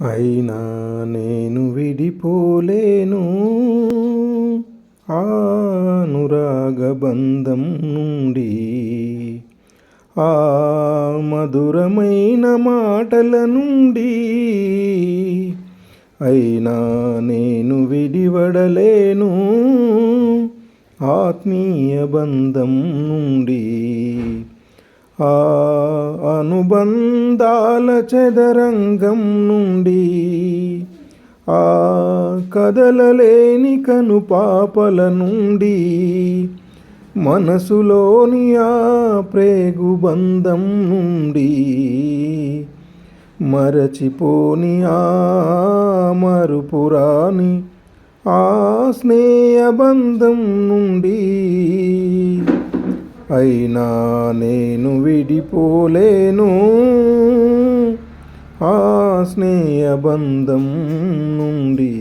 అయినా నేను విడిపోలేను. అనురాగబంధం నుండి ఆ మధురమైన మాటల నుండి అయినా నేను విడివడలేను. ఆత్మీయ బంధం నుండి ఆ అనుబంధాల చదరంగం నుండి ఆ కదలలేని కను పాపల నుండి మనసులోని ఆ ప్రేగు బంధం నుండి మరచిపోని ఆ మరుపురాని ఆ స్నేహ బంధం నుండి అయినా నేను విడిపోలేను. ఆ స్నేహ బంధం నుండి